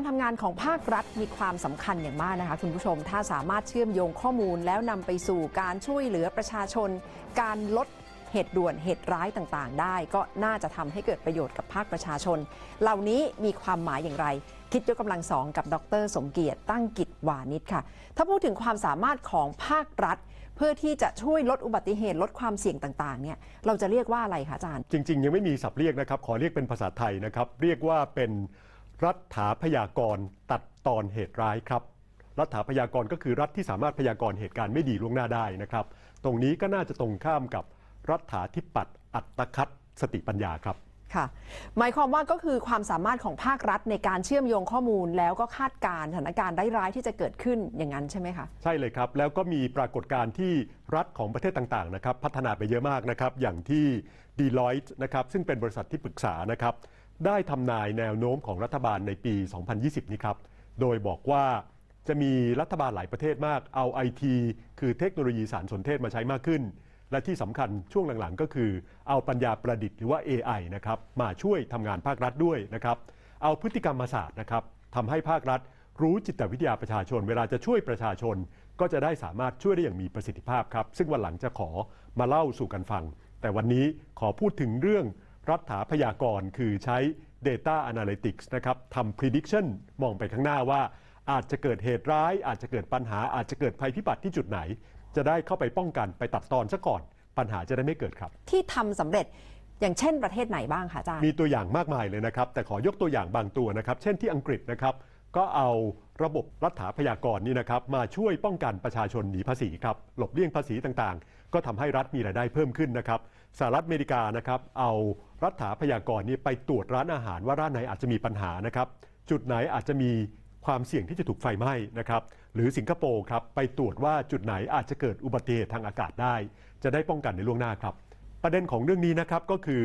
การทำงานของภาครัฐมีความสำคัญอย่างมากนะคะคุณผู้ชม ถ้าสามารถเชื่อมโยงข้อมูลแล้วนำไปสู่การช่วยเหลือประชาชน การลดเหตุด่วนเหตุร้ายต่างๆ ได้ ก็น่าจะทำให้เกิดประโยชน์กับภาคประชาชน เหล่านี้มีความหมายอย่างไร คิดยกกำลังสองกับดร สมเกียรติตั้งกิจวานิชค่ะ ถ้าพูดถึงความสามารถของภาครัฐ เพื่อที่จะช่วยลดอุบัติเหตุลดความเสี่ยงต่างๆเนี่ยเราจะเรียกว่าอะไรคะอาจารย์ จริง ๆ ยังไม่มีศัพท์เรียกนะครับ ขอเรียกเป็นภาษาไทยนะครับ เรียกว่าเป็น รัฐาพยากรณ์ตัดตอนเหตุร้ายครับ รัฐาพยากรณ์ก็คือรัฐที่สามารถพยากรณ์เหตุการณ์ไม่ดีล่วงหน้าได้นะครับ ตรงนี้ก็น่าจะตรงข้ามกับรัฐาธิปัตย์อัตคัดสติปัญญาครับค่ะหมายความว่าก็คือความสามารถของภาครัฐในการเชื่อมโยงข้อมูล แล้วก็คาดการณ์สถานการณ์ร้ายๆที่จะเกิดขึ้นอย่างนั้นใช่ไหมคะใช่เลยครับ แล้วก็มีปรากฏการณ์ที่รัฐของประเทศต่างๆนะครับพัฒนาไปเยอะมากนะครับอย่างที่ Deloitte นะครับซึ่งเป็นบริษัทที่ปรึกษานะครับ ได้ทำนายแนวโน้มของรัฐบาลในปี 2020 นี้ครับ โดยบอกว่าจะมีรัฐบาลหลายประเทศมากเอา IT คือเทคโนโลยีสารสนเทศมาใช้มากขึ้น และที่สำคัญช่วงหลังๆ ก็คือ เอาปัญญาประดิษฐ์หรือว่า AI นะครับมาช่วยทำงานภาครัฐด้วยนะครับ เอาพฤติกรรมศาสตร์นะครับทำให้ภาครัฐ รู้จิตวิทยาประชาชน เวลาจะช่วยประชาชน ก็จะได้สามารถช่วยได้อย่างมีประสิทธิภาพครับ ซึ่งวันหลังจะขอมาเล่าสู่กันฟัง แต่วันนี้ขอพูดถึงเรื่อง รัฐาพยากรณ์คือใช้ Data Analytics นะครับทำ prediction มองไปข้างหน้าว่า อาจจะเกิดเหตุร้าย อาจจะเกิดปัญหา อาจจะเกิดภัยพิบัติที่จุดไหน จะได้เข้าไปป้องกันไปตัดตอนซะก่อน ปัญหาจะได้ไม่เกิดครับ ที่ทำสำเร็จอย่างเช่นประเทศไหนบ้างคะอาจารย์ มีตัวอย่างมากมายเลยนะครับ แต่ขอยกตัวอย่างบางตัวนะครับ เช่นที่อังกฤษนะครับ ก็เอาระบบรัฐาพยากรณ์นี่นะครับมาช่วยป้องกันประชาชนหนีภาษีครับหลบเลี่ยงภาษีต่างๆ ก็ทำให้รัฐมีรายได้เพิ่มขึ้นนะครับสหรัฐอเมริกานะครับเอารัฐาพยากรณ์นี้ไปตรวจร้านอาหารว่าร้านไหนอาจจะมีปัญหานะครับจุดไหนอาจจะมีความเสี่ยงที่จะถูกไฟไหม้นะครับหรือสิงคโปร์ครับไปตรวจว่าจุดไหนอาจจะเกิดอุบัติเหตุทางอากาศได้ จะได้ป้องกันในล่วงหน้าครับ ประเด็นของเรื่องนี้นะครับก็คือ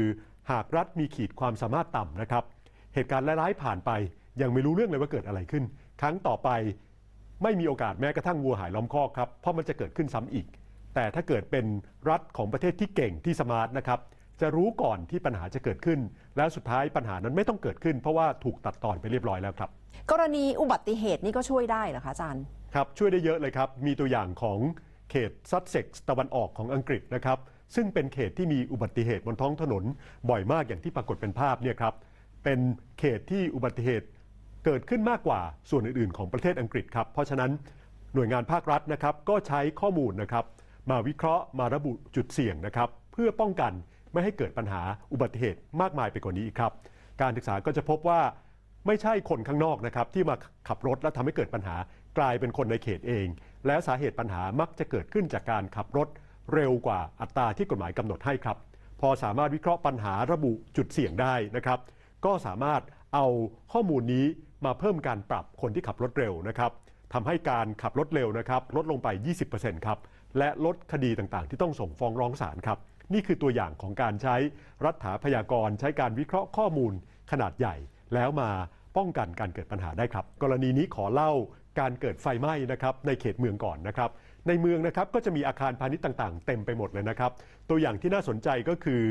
หากรัฐมีขีดความสามารถต่ำนะครับ เหตุการณ์ร้ายๆผ่านไป ยังไม่รู้เรื่องเลยว่าเกิดอะไรขึ้น ครั้งต่อไปไม่มีโอกาสแม้กระทั่งวัวหายล้อมคอกครับเพราะมันจะเกิดขึ้นซ้ำอีก แต่ถ้าเกิดเป็นรัฐของประเทศที่เก่งที่สมาร์ทนะครับจะรู้ก่อนที่ปัญหาจะเกิดขึ้น แล้วสุดท้ายปัญหานั้นไม่ต้องเกิดขึ้น เพราะว่าถูกตัดตอนไปเรียบร้อยแล้วครับ กรณีอุบัติเหตุนี่ก็ช่วยได้เหรอคะอาจารย์ครับช่วยได้เยอะเลยครับ มีตัวอย่างของเขตซัสเซ็กซ์ตะวันออกของอังกฤษนะครับ ซึ่งเป็นเขตที่มีอุบัติเหตุบนท้องถนน บ่อยมากอย่างที่ปรากฏเป็นภาพเนี่ยครับเป็นเขตที่อุบัติเหตุ เกิดขึ้นมากกว่าส่วนอื่นๆ ของประเทศอังกฤษครับ เพราะฉะนั้นหน่วยงานภาครัฐนะครับก็ใช้ข้อมูลนะครับมาวิเคราะห์มาระบุจุดเสี่ยงนะครับเพื่อป้องกันไม่ให้เกิดปัญหาอุบัติเหตุมากมายไปกว่านี้ครับ การศึกษาก็จะพบว่าไม่ใช่คนข้างนอกนะครับที่มาขับรถแล้วทำให้เกิดปัญหากลายเป็นคนในเขตเอง และสาเหตุปัญหามักจะเกิดขึ้นจากการขับรถเร็วกว่าอัตราที่กฎหมายกำหนดให้ครับ พอสามารถวิเคราะห์ปัญหาระบุจุดเสี่ยงได้นะครับ ก็สามารถเอาข้อมูลนี้มาเพิ่มการปรับคนที่ขับรถเร็วนะครับทำให้การขับรถเร็วนะครับลดลงไป 20%ครับ และลดคดีต่างๆ ที่ต้องส่งฟ้องร้องศาลครับ นี่คือตัวอย่างของการใช้รัฐาพยากรณ์ใช้การวิเคราะห์ข้อมูลขนาดใหญ่ แล้วมาป้องกันการเกิดปัญหาได้ครับ กรณีนี้ขอเล่าการเกิดไฟไหม้นะครับในเขตเมืองก่อนนะครับ ในเมืองนะครับก็จะมีอาคารพาณิชย์ต่างๆ เต็มไปหมดเลยนะครับ ตัวอย่างที่น่าสนใจก็คือ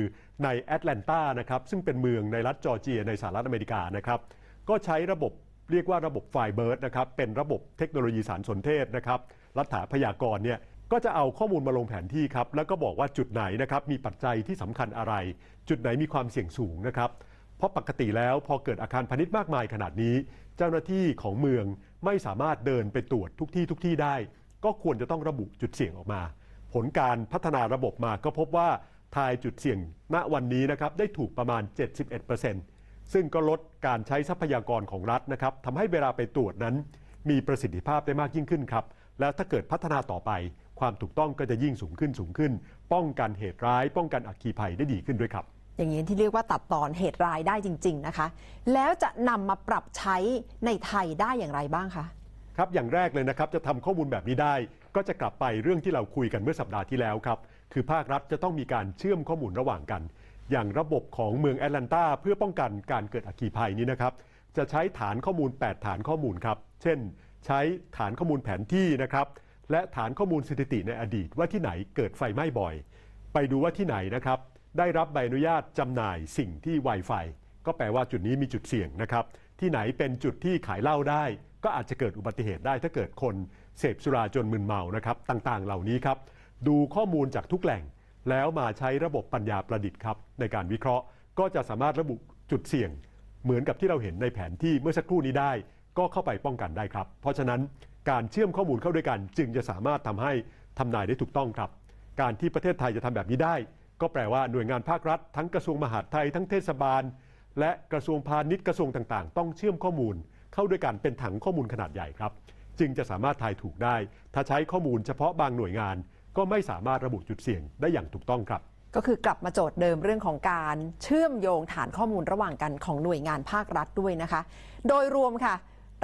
ในแอตแลนตานะครับซึ่งเป็นเมืองในรัฐจอร์เจียในสหรัฐอเมริกานะครับ ก็ใช้ระบบเรียกว่าระบบไฟเบิร์ดนะครับเป็นระบบเทคโนโลยีสารสนเทศนะครับรัฐาพยากรณ์เนี่ยก็จะเอาข้อมูลมาลงแผนที่ครับแล้วก็บอกว่าจุดไหนนะครับมีปัจจัยที่สำคัญอะไร จุดไหนมีความเสี่ยงสูงนะครับเพราะปกติแล้วพอเกิดอาคารพาณิชย์มากมายขนาดนี้ เจ้าหน้าที่ของเมืองไม่สามารถเดินไปตรวจทุกที่ทุกที่ได้ ก็ควรจะต้องระบุจุดเสี่ยงออกมา ผลการพัฒนาระบบมาก็พบว่าทายจุดเสี่ยงณวันนี้นะครับได้ถูกประมาณ 71% ซึ่งก็ลดการใช้ทรัพยากรของรัฐนะครับทำให้เวลาไปตรวจนั้น มีประสิทธิภาพได้มากยิ่งขึ้นครับ แล้วถ้าเกิดพัฒนาต่อไป ความถูกต้องก็จะยิ่งสูงขึ้นสูงขึ้น ป้องกันเหตุร้าย ป้องกันอัคคีภัยได้ดีขึ้นด้วยครับอย่างนี้ที่เรียกว่าตัดตอนเหตุร้ายได้จริง ๆนะคะ แล้วจะนำมาปรับใช้ในไทยได้อย่างไรบ้างคะครับอย่างแรกเลยนะครับจะทำข้อมูลแบบนี้ได้ ก็จะกลับไปเรื่องที่เราคุยกันเมื่อสัปดาห์ที่แล้วครับคือภาครัฐจะต้องมีการเชื่อมข้อมูลระหว่างกัน อย่างระบบของเมืองแอตแลนตาเพื่อป้องกันการเกิดอัคคีภัยนี้นะครับ จะใช้ฐานข้อมูล 8 ฐานข้อมูลครับ เช่น ใช้ฐานข้อมูลแผนที่นะครับ และฐานข้อมูลสถิติในอดีตว่าที่ไหนเกิดไฟไหม้บ่อย ไปดูว่าที่ไหนนะครับ ได้รับใบอนุญาตจำหน่ายสิ่งที่ Wi-Fi ก็แปลว่าจุดนี้มีจุดเสี่ยงนะครับ ที่ไหนเป็นจุดที่ขายเหล้าได้ ก็อาจจะเกิดอุบัติเหตุได้ถ้าเกิดคนเสพสุราจนมึนเมานะครับ ต่างๆ เหล่านี้ครับ ดูข้อมูลจากทุกแหล่ง แล้วมาใช้ระบบปัญญาประดิษฐ์ครับในการวิเคราะห์ก็จะสามารถระบุจุดเสี่ยง เหมือนกับที่เราเห็นในแผนที่เมื่อสักครู่นี้ได้ ก็เข้าไปป้องกันได้ครับ เพราะฉะนั้นการเชื่อมข้อมูลเข้าด้วยกัน จึงจะสามารถทำให้ทำนายได้ถูกต้องครับ การที่ประเทศไทยจะทำแบบนี้ได้ ก็แปลว่าหน่วยงานภาครัฐ ทั้งกระทรวงมหาดไทยทั้งเทศบาล และกระทรวงพาณิชย์กระทรวงต่างๆ ต้องเชื่อมข้อมูล เข้าด้วยกันเป็นถังข้อมูลขนาดใหญ่ครับ จึงจะสามารถทายถูกได้ ถ้าใช้ข้อมูลเฉพาะบางหน่วยงาน ก็ไม่สามารถระบุจุดเสี่ยงได้อย่างถูกต้องครับ ก็คือกลับมาโจทย์เดิมเรื่องของการเชื่อมโยงฐานข้อมูลระหว่างกันของหน่วยงานภาครัฐด้วยนะคะ โดยรวมค่ะ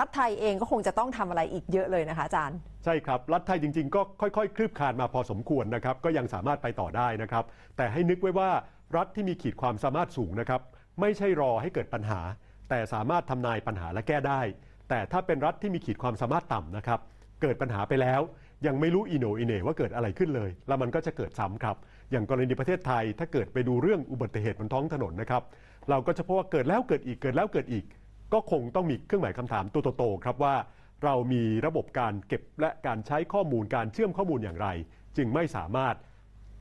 รัฐไทยเองก็คงจะต้องทำอะไรอีกเยอะเลยนะคะอาจารย์ ใช่ครับ รัฐไทยจริง ๆ ก็ค่อยๆ คลืบคลานมาพอสมควรนะครับ ก็ยังสามารถไปต่อได้นะครับ แต่ให้นึกไว้ว่ารัฐที่มีขีดความสามารถสูงนะครับ ไม่ใช่รอให้เกิดปัญหา แต่สามารถทำนายปัญหาและแก้ได้ แต่ถ้าเป็นรัฐที่มีขีดความสามารถต่ำนะครับ เกิดปัญหาไปแล้ว ยังไม่รู้อีโหนอีเหน่ว่าเกิดอะไรขึ้นเลย แล้วมันก็จะเกิดซ้ำครับ อย่างกรณีประเทศไทยถ้าเกิดไปดูเรื่องอุบัติเหตุบนท้องถนนนะครับ เราก็จะพบว่าเกิดแล้วเกิดอีกเกิดแล้วเกิดอีก ก็คงต้องมีเครื่องหมายคำถามตัวโตๆครับว่า เรามีระบบการเก็บและการใช้ข้อมูลการเชื่อมข้อมูลอย่างไร จึงไม่สามารถ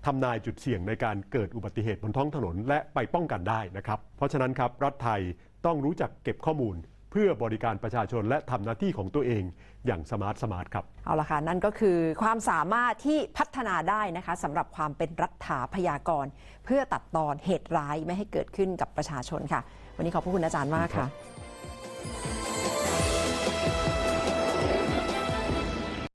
ทำนายจุดเสี่ยงในการเกิดอุบัติเหตุบนท้องถนน และไปป้องกันได้นะครับ เพราะฉะนั้นครับรัฐไทยต้องรู้จักเก็บข้อมูล เพื่อบริการประชาชนและทำหน้าที่ของตัวเองอย่างสมาร์ทสมาร์ทครับ เอาละค่ะ นั่นก็คือความสามารถที่พัฒนาได้นะคะสำหรับความเป็นรัฐาพยากรณ์เพื่อตัดตอนเหตุร้ายไม่ให้เกิดขึ้นกับประชาชนค่ะ วันนี้ขอบพระคุณอาจารย์มากค่ะ